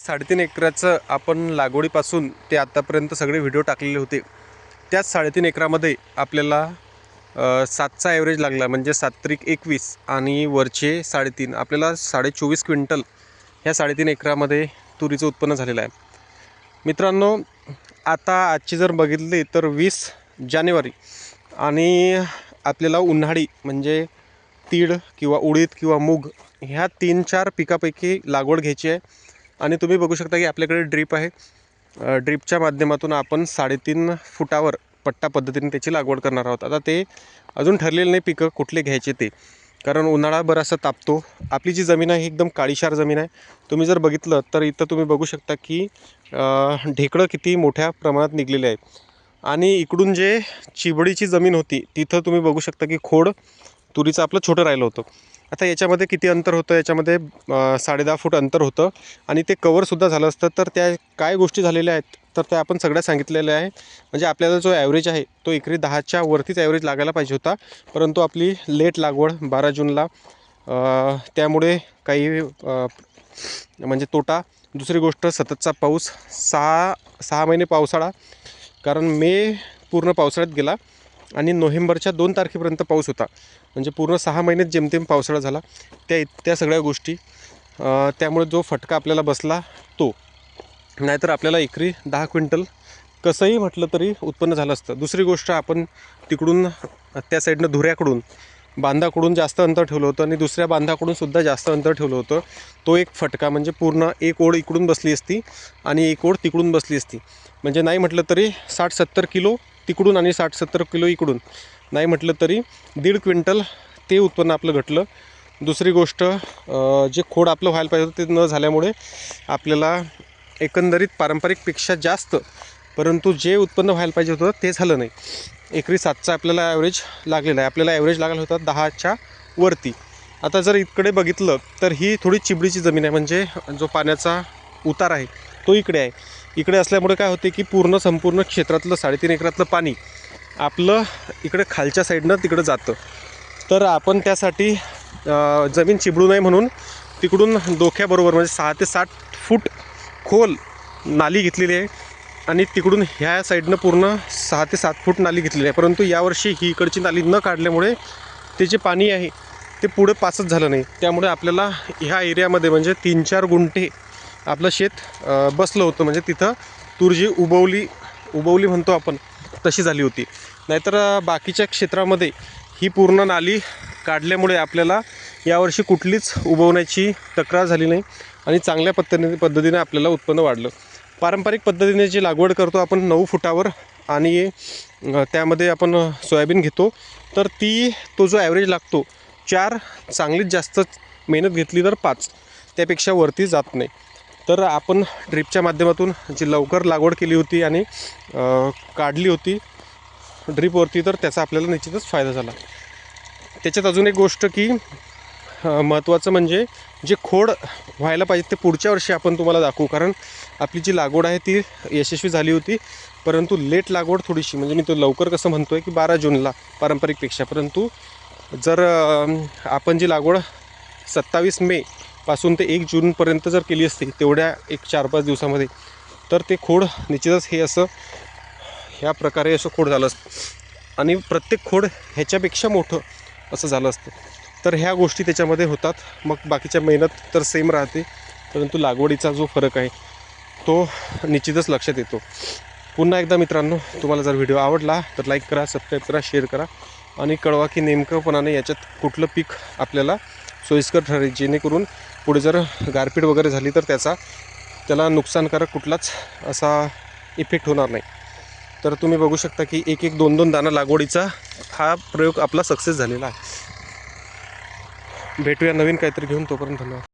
साडेतीन एकराचं आपण लागवडीपासून ते आत्तापर्यंत सगळे व्हिडिओ टाकलेले होते. त्याच साडेतीन एकरामध्ये आपल्याला सातचा ॲव्हरेज लागला म्हणजे सात त्रिक एकवीस आणि वरचे साडेतीन. आपल्याला साडे चोवीस क्विंटल ह्या साडेतीन एकरामध्ये तुरीचं उत्पन्न झालेलं आहे. मित्रांनो आता आजची जर बघितली तर वीस जानेवारी आणि आपल्याला उन्हाळी म्हणजे तीळ किंवा उडीद किंवा मूग ह्या तीन चार पिकापैकी लागवड घ्यायची आहे. आणि तुम्ही बघू शकता की आपल्याकडे ड्रीप आहे. ड्रीपच्या माध्यमातून आपण साडेतीन फुटावर पट्टा पद्धतीने त्याची लागवड करणार आहोत. आता ते अजून ठरलेलं नाही पिकं कुठले घ्यायचे ते. कारण उन्हाळा बरासा तापतो. आपली जी जमीन आहे एकदम काळीशार जमीन आहे. तुम्ही जर बघितलं तर इथं तुम्ही बघू शकता की ढेकळं किती मोठ्या प्रमाणात निघलेले आहेत आणि इकडून जे चिबडीची जमीन होती तिथं तुम्ही बघू शकता की खोड तुरीचं आपलं छोटं राहिलं होतं. आता याच्यामध्ये किती अंतर होतं? याच्यामध्ये साडेदहा फूट अंतर होतं आणि ते कवरसुद्धा झालं असतं. तर त्या काय गोष्टी झालेल्या आहेत? तर त्या आपण सगळ्या सांगितलेल्या आहे म्हणजे आपल्याला जो ॲव्हरेज आहे तो एकरी दहाच्या वरतीच ॲव्हरेज लागायला पाहिजे होता. परंतु आपली लेट लागवड बारा जूनला त्यामुळे काही म्हणजे तोटा. दुसरी गोष्ट सततचा पाऊस. सहा सहा महिने पावसाळा. कारण मे पूर्ण पावसाळ्यात गेला. आणि नोव्हेंबरच्या दोन तारखेपर्यंत पाऊस होता. म्हणजे पूर्ण सहा महिन्यात जेमतेम पावसाळा झाला. त्या त्या सगळ्या गोष्टी त्यामुळे जो फटका आपल्याला बसला तो. नाहीतर आपल्याला एकरी दहा क्विंटल कसंही म्हटलं तरी उत्पन्न झालं असतं. दुसरी गोष्ट आपण तिकडून त्या साईडनं धुऱ्याकडून बांधाकडून जास्त अंतर ठेवलं होतं आणि दुसऱ्या बांधाकडून सुद्धा जास्त अंतर ठेवलं होतं. तो एक फटका म्हणजे पूर्ण एक ओढ इकडून बसली असती आणि एक ओढ तिकडून बसली असती. म्हणजे नाही म्हटलं तरी साठ सत्तर किलो तिकडून आणि साठ सत्तर किलो इकडून. नाही म्हटलं तरी दीड क्विंटल ते उत्पन्न आपलं घटलं. दुसरी गोष्ट जे खोड आपलं व्हायला पाहिजे होतं ते न झाल्यामुळे आपल्याला एकंदरीत पारंपरिकपेक्षा जास्त परंतु जे उत्पन्न व्हायला पाहिजे होतं ते झालं नाही. एकरी सातचा आपल्याला ॲव्हरेज लागलेला आहे. आपल्याला ॲव्हरेज लागला होता दहाच्या वरती. आता जर इकडे बघितलं तर ही थोडी चिबडीची जमीन आहे. म्हणजे जो पाण्याचा उतार आहे तो इकडे आहे. इकडे असल्यामुळे काय होते की पूर्ण संपूर्ण क्षेत्रातलं साडेतीन एकरातलं पाणी आपलं इकडे खालच्या साईडनं तिकडं जातं. तर आपण त्यासाठी जमीन चिबडू नये म्हणून तिकडून डोक्याबरोबर म्हणजे सहा ते साठ फूट खोल नाली घेतलेली आहे आणि तिकडून ह्या साईडनं पूर्ण सहा ते सात फूट नाली घेतलेली आहे. परंतु यावर्षी ही इकडची नाली न काढल्यामुळे ते जे पाणी आहे ते पुढे पासच झालं नाही. त्यामुळे आपल्याला ह्या एरियामध्ये म्हणजे तीन चार गुंठे आपलं शेत बसलं होतं. म्हणजे तिथं तूर जी उबवली उबवली म्हणतो आपण तशी झाली होती. नाहीतर बाकीच्या क्षेत्रामध्ये ही पूर्ण नाली काढल्यामुळे आपल्याला यावर्षी कुठलीच उबवण्याची तक्रार झाली नाही आणि चांगल्या पद्धतीने पद्धतीने आपल्याला उत्पन्न वाढलं. पारंपरिक पद्धतीने जी लागवड करतो आपण नऊ फुटावर आणि त्यामध्ये आपण सोयाबीन घेतो तर ती तो जो ॲव्हरेज लागतो चार चांगलीच जास्त मेहनत घेतली तर पाच. त्यापेक्षा वरती जात नाही. तर आपण ड्रीपच्या माध्यमातून जी लवकर लागवड केली होती आणि काढली होती ड्रीपवरती तर त्याचा आपल्याला निश्चितच फायदा झाला. त्याच्यात अजून एक गोष्ट की महत्त्वाचं म्हणजे जे खोड व्हायला पाहिजे ते पुढच्या वर्षी आपण तुम्हाला दाखवू. कारण आपली जी लागवड आहे ती यशस्वी झाली होती परंतु लेट लागवड थोडीशी म्हणजे मी तो लवकर कसं म्हणतो आहे की बारा जूनला पारंपरिकपेक्षा. परंतु जर आपण जी लागवड सत्तावीस मे पासून ते एक जूनपर्यंत जर केली असती तेवढ्या एक चार पाच दिवसामध्ये तर ते खोड निश्चितच हे असं ह्या प्रकारे असं खोड झालं असतं. आणि प्रत्येक खोड ह्याच्यापेक्षा मोठं असं झालं असतं. तर ह्या गोष्टी त्याच्यामध्ये होतात. मग बाकीच्या मेहनत तर सेम राहते. परंतु लागवडीचा जो फरक आहे तो निश्चितच लक्षात येतो. पुन्हा एकदा मित्रांनो तुम्हाला जर व्हिडिओ आवडला तर लाईक करा सबस्क्राईब करा शेअर करा. आणि कळवा की नेमकंपणाने याच्यात कुठलं पीक आपल्याला सोयीस्कर ठरेल. जेणेकरून पुढे जर गारपीट वगैरे झाली तर त्याचा त्याला नुकसानकारक कुठलाच असा इफेक्ट होणार नाही. तर तुम्ही बघू शकता की एक एक दोन दोन दाना लागवडीचा हा प्रयोग आपला सक्सेस झालेला आहे. भेटूया नवीन काहीतरी घेऊन तोपर्यंत धन्यवाद.